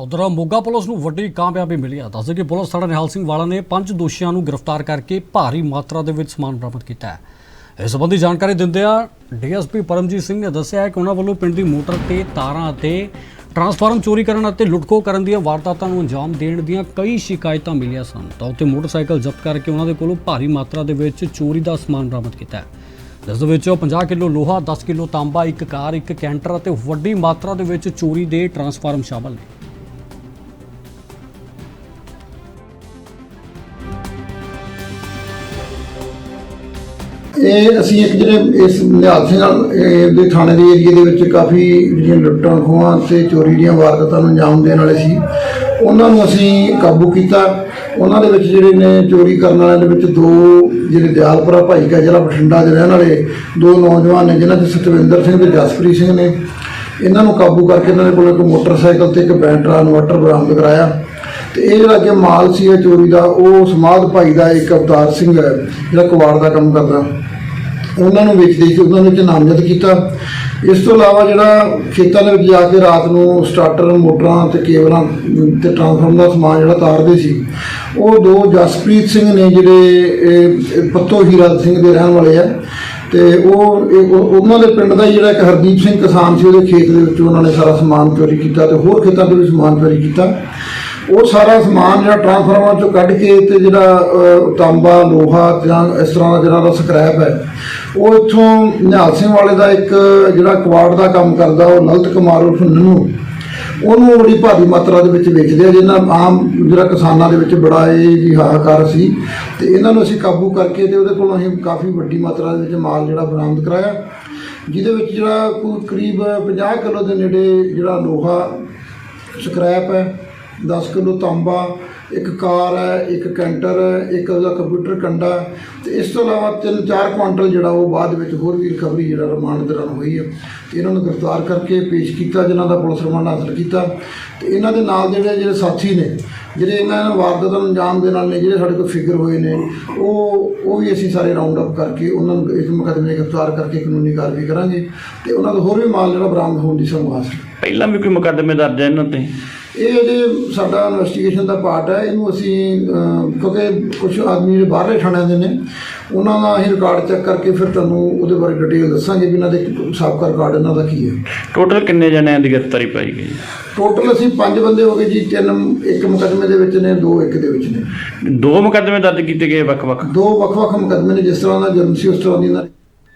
ਉਧਰ ਮੋਗਾ ਪੁਲਿਸ ਨੂੰ ਵੱਡੀ ਕਾਮਯਾਬੀ ਮਿਲੀ ਹੈ। ਦੱਸਦੇ ਕਿ ਪੁਲਿਸ ਥਾਣਾ ਨਿਹਾਲ ਸਿੰਘ ਵਾਲਾ ਨੇ ਪੰਜ ਦੋਸ਼ੀਆਂ ਨੂੰ ਗ੍ਰਿਫਤਾਰ ਕਰਕੇ ਭਾਰੀ ਮਾਤਰਾ ਦੇ ਵਿੱਚ ਸਮਾਨ ਬਰਾਮਦ ਕੀਤਾ ਹੈ। ਇਸ ਸੰਬੰਧੀ ਜਾਣਕਾਰੀ ਦਿੰਦਿਆਂ ਡੀਐਸਪੀ ਪਰਮਜੀਤ ਸਿੰਘ ਨੇ ਦੱਸਿਆ ਕਿ ਉਹਨਾਂ ਵੱਲੋਂ ਪਿੰਡ ਦੀ ਮੋਟਰ ਤੇ ਤਾਰਾਂ ਅਤੇ ਟਰਾਂਸਫਾਰਮ ਚੋਰੀ ਕਰਨ ਅਤੇ ਲੁੱਟਖੋ ਕਰਨ ਦੀਆਂ ਵਾਰਦਾਤਾਂ ਨੂੰ ਅੰਜਾਮ ਦੇਣ ਦੀਆਂ ਕਈ ਸ਼ਿਕਾਇਤਾਂ ਮਿਲੀਆਂ ਸਨ। ਤਾਂ ਉੱਤੇ ਮੋਟਰਸਾਈਕਲ ਜ਼ਬਤ ਕਰਕੇ ਉਹਨਾਂ ਦੇ ਕੋਲੋਂ ਭਾਰੀ ਮਾਤਰਾ ਦੇ ਵਿੱਚ ਚੋਰੀ ਦਾ ਸਮਾਨ ਬਰਾਮਦ ਕੀਤਾ ਹੈ। ਜਿਸ ਦੇ ਵਿੱਚ 50 ਕਿਲੋ ਲੋਹਾ 10 ਕਿਲੋ ਤਾਂਬਾ, ਇੱਕ ਕਾਰ, ਇੱਕ ਕੈਂਟਰ ਅਤੇ ਵੱਡੀ ਮਾਤਰਾ ਦੇ ਵਿੱਚ ਚੋਰੀ ਦੇ ਟਰਾਂਸਫਾਰਮ ਸ਼ਾਮਲ ਨੇ। ਇਹ ਅਸੀਂ ਇੱਕ ਜਿਹੜੇ ਇਸ ਨਿਹਾਲ ਸਿੰਘ ਨਾਲ, ਇਹ ਦੇ ਥਾਣੇ ਦੇ ਏਰੀਏ ਦੇ ਵਿੱਚ ਕਾਫੀ ਜਿਹੜੀਆਂ ਲੁੱਟਾਂ ਖੋਹਾਂ ਤੇ ਚੋਰੀ ਦੀਆਂ ਵਾਰਦਾਤਾਂ ਨੂੰ ਅੰਜਾਮ ਦੇਣ ਵਾਲੇ ਸੀ। ਉਹਨਾਂ ਨੂੰ ਅਸੀਂ ਕਾਬੂ ਕੀਤਾ। ਉਹਨਾਂ ਦੇ ਵਿੱਚ ਜਿਹੜੇ ਨੇ ਚੋਰੀ ਕਰਨ ਵਾਲਿਆਂ ਦੇ ਵਿੱਚ ਦੋ ਜਿਹੜੇ ਦਿਆਲਪੁਰਾ ਭਾਈ ਕਾ ਜ਼ਿਲ੍ਹਾ ਬਠਿੰਡਾ ਦੇ ਰਹਿਣ ਵਾਲੇ ਦੋ ਨੌਜਵਾਨ ਨੇ ਜਿਨ੍ਹਾਂ 'ਚ ਸਤਵਿੰਦਰ ਸਿੰਘ ਤੇ ਜਸਪ੍ਰੀਤ ਸਿੰਘ ਨੇ। ਇਹਨਾਂ ਨੂੰ ਕਾਬੂ ਕਰਕੇ ਇਹਨਾਂ ਦੇ ਕੋਲ ਇੱਕ ਮੋਟਰਸਾਈਕਲ ਤੇ ਇੱਕ ਬੈਟਰਾ ਇਨਵਰਟਰ ਬਰਾਮਦ ਕਰਾਇਆ। ਤੇ ਇਹ ਜਿਹੜਾ ਅੱਗੇ ਮਾਲ ਸੀ ਇਹ ਚੋਰੀ ਦਾ ਉਹ ਸਮਾਧ ਭਾਈ ਦਾ ਇੱਕ ਅਵਤਾਰ ਸਿੰਘ ਹੈ ਜਿਹੜਾ ਕੁਵਾੜ ਦਾ ਕੰਮ ਕਰਦਾ। ਉਹਨਾਂ ਨੂੰ ਵੇਚਦੇ ਸੀ ਉਹਨਾਂ ਵਿੱਚ ਨਾਮਜ਼ਦ ਕੀਤਾ। ਇਸ ਤੋਂ ਇਲਾਵਾ ਜਿਹੜਾ ਖੇਤਾਂ ਦੇ ਵਿੱਚ ਜਾ ਕੇ ਰਾਤ ਨੂੰ ਸਟਾਰਟਰ ਮੋਟਰਾਂ ਤੇ ਕੇਬਲਾਂ ਅਮ, ਤੇ ਟਰਾਂਸਫਾਰਮਰ ਦਾ ਸਮਾਨ ਜਿਹੜਾ ਤਾਰਦੇ ਸੀ ਉਹ ਦੋ ਜਸਪ੍ਰੀਤ ਸਿੰਘ ਨੇ ਜਿਹੜੇ ਇਹ, ਇਹ ਪੱਤੋ ਹੀਰਾ ਸਿੰਘ ਦੇ ਰਹਿਣ ਵਾਲੇ ਆ ਤੇ ਉਹ ਇਹ- ਉਹ- ਉਹਨਾਂ ਦੇ ਪਿੰਡ ਦਾ ਹੀ ਜਿਹੜਾ ਇੱਕ ਹਰਦੀਪ ਸਿੰਘ ਕਿਸਾਨ ਸੀ ਉਹਦੇ ਖੇਤ ਦੇ ਵਿੱਚ ਉਹਨਾਂ ਨੇ ਸਾਰਾ ਸਮਾਨ ਚੋਰੀ ਕੀਤਾ ਤੇ ਹੋਰ ਖੇਤਾਂ ਤੋਂ ਵੀ ਸਮਾਨ ਚੋਰੀ ਕੀਤਾ। ਉਹ ਸਾਰਾ ਸਮਾਨ ਜਿਹੜਾ ਟਰਾਂਸਫਾਰਮਰ ਚੋਂ ਕੱਢ ਕੇ ਤੇ ਜਿਹੜਾ ਅਹ, ਤਾਂਬਾ ਲੋਹਾ ਜਾਂ ਇਸ ਤਰ੍ਹਾਂ ਦਾ ਜਿਹੜਾ ਦਾ ਸਕ੍ਰੈਪ ਹੈ ਉਹ ਇੱਥੋਂ ਨਿਹਾਲ ਸਿੰਘ ਵਾਲੇ ਦਾ ਇੱਕ ਜਿਹੜਾ ਕਵਾੜ ਦਾ ਕੰਮ ਕਰਦਾ ਉਹ ਲਲਤ ਕੁਮਾਰ ਉਰਫ ਨੰਨੂ ਉਹਨੂੰ ਬੜੀ ਭਾਰੀ ਮਾਤਰਾ ਦੇ ਵਿੱਚ ਵੇਚਦੇ ਆ, ਜਿਹਨਾਂ ਆਮ ਜਿਹੜਾ ਕਿਸਾਨਾਂ ਦੇ ਵਿੱਚ ਬੜਾ ਇਹ ਜੀ ਹਾਹਾਕਾਰ ਸੀ। ਤੇ ਇਹਨਾਂ ਨੂੰ ਅਸੀਂ ਕਾਬੂ ਕਰਕੇ ਤੇ ਉਹਦੇ ਕੋਲੋਂ ਅਸੀਂ ਕਾਫੀ ਵੱਡੀ ਮਾਤਰਾ ਦੇ ਵਿੱਚ ਮਾਲ ਜਿਹੜਾ ਬਰਾਮਦ ਕਰਾਇਆ, ਜਿਹਦੇ ਵਿੱਚ ਜਿਹੜਾ ਕੋਈ ਕਰੀਬ 50 ਕਿਲੋ ਦੇ ਨੇੜੇ ਜਿਹੜਾ ਲੋਹਾ ਸਕ੍ਰੈਪ ਹੈ 10 ਕਿਲੋ ਤਾਂਬਾ, ਇੱਕ ਕਾਰ ਹੈ, ਇੱਕ ਕੈਂਟਰ ਹੈ, ਇੱਕ ਉਹਦਾ ਕੰਪਿਊਟਰ ਕੰਡਾ ਤੇ ਇਸ ਤੋਂ ਇਲਾਵਾ 3-4 ਕੁਆਂਟਲ ਜਿਹੜਾ ਉਹ ਬਾਅਦ ਵਿੱਚ ਹੋਰ ਵੀ ਰਿਕਵਰੀ ਜਿਹੜਾ ਰਿਮਾਂਡ ਦੌਰਾਨ ਹੋਈ ਹੈ। ਤੇ ਇਹਨਾਂ ਨੂੰ ਗ੍ਰਿਫਤਾਰ ਕਰਕੇ ਪੇਸ਼ ਕੀਤਾ, ਜਿਨ੍ਹਾਂ ਦਾ ਪੁਲਿਸ ਰਿਮਾਂਡ ਹਾਸਲ ਕੀਤਾ। ਤੇ ਇਹਨਾਂ ਦੇ ਨਾਲ ਜਿਹੜੇ ਜਿਹੜੇ ਸਾਥੀ ਨੇ, ਜਿਹੜੇ ਇਹਨਾਂ ਨੂੰ ਵਾਰਦਾਤਾਂ ਨੂੰ ਅੰਜਾਮ ਦੇ ਨਾਲ ਨੇ, ਜਿਹੜੇ ਸਾਡੇ ਕੋਲ ਫਿਗਰ ਹੋਏ ਨੇ, ਉਹ ਉਹ ਵੀ ਅਸੀਂ ਸਾਰੇ ਰਾਉਂਡ ਅਪ ਕਰਕੇ ਉਹਨਾਂ ਨੂੰ ਇਸ ਮੁਕੱਦਮੇ ਗ੍ਰਿਫਤਾਰ ਕਰਕੇ ਕਾਨੂੰਨੀ ਕਾਰਵਾਈ ਕਰਾਂਗੇ। ਤੇ ਉਹਨਾਂ ਦਾ ਹੋਰ ਵੀ ਮਾਲ ਜਿਹੜਾ ਬਰਾਮਦ ਹੋਣ ਦੀ ਸੰਭਾਵਨਾ ਹੈ। ਪਹਿਲਾਂ ਵੀ ਕੋਈ ਮੁਕੱਦਮੇ ਦਰਜ ਹੈ ਇਹਨਾਂ ਤੇ? ਇਹ ਜੇ ਸਾਡਾ ਇਨਵੈਸਟੀਗੇਸ਼ਨ ਦਾ ਪਾਰਟ ਹੈ। ਇਹਨੂੰ ਅਸੀਂ ਕਿਉਂਕਿ ਕੁਝ ਆਦਮੀ ਜਿਹੜੇ ਬਾਹਰਲੇ ਥਾਣਿਆਂ ਦੇ ਨੇ ਉਹਨਾਂ ਦਾ ਅਸੀਂ ਰਿਕਾਰਡ ਚੈੱਕ ਕਰਕੇ ਫਿਰ ਤੁਹਾਨੂੰ ਉਹਦੇ ਬਾਰੇ ਡਿਟੇਲ ਦੱਸਾਂਗੇ ਵੀ ਇਹਨਾਂ ਦੇ ਸਾਬਕਾ ਰਿਕਾਰਡ ਇਹਨਾਂ ਦਾ ਕੀ ਹੈ। ਟੋਟਲ ਕਿੰਨੇ ਜਣਿਆਂ ਦੀ ਗ੍ਰਿਫਤਾਰੀ ਪਾਈ ਗਈ ਟੋਟਲ ਅਸੀਂ ਪੰਜ ਬੰਦੇ ਹੋ ਗਏ ਜੀ ਤਿੰਨ ਇੱਕ ਮੁਕੱਦਮੇ ਦੇ ਵਿੱਚ ਨੇ ਦੋ ਇੱਕ ਦੇ ਵਿੱਚ ਨੇ। ਦੋ ਮੁਕੱਦਮੇ ਦਰਜ ਕੀਤੇ ਗਏ ਵੱਖ-ਵੱਖ? ਦੋ ਵੱਖ-ਵੱਖ ਮੁਕੱਦਮੇ ਨੇ ਜਿਸ ਤਰ੍ਹਾਂ ਦਾ ਜੁਰਮ ਸੀ ਉਸ ਤਰ੍ਹਾਂ ਦੀ ਇਹਨਾਂ ਨੇ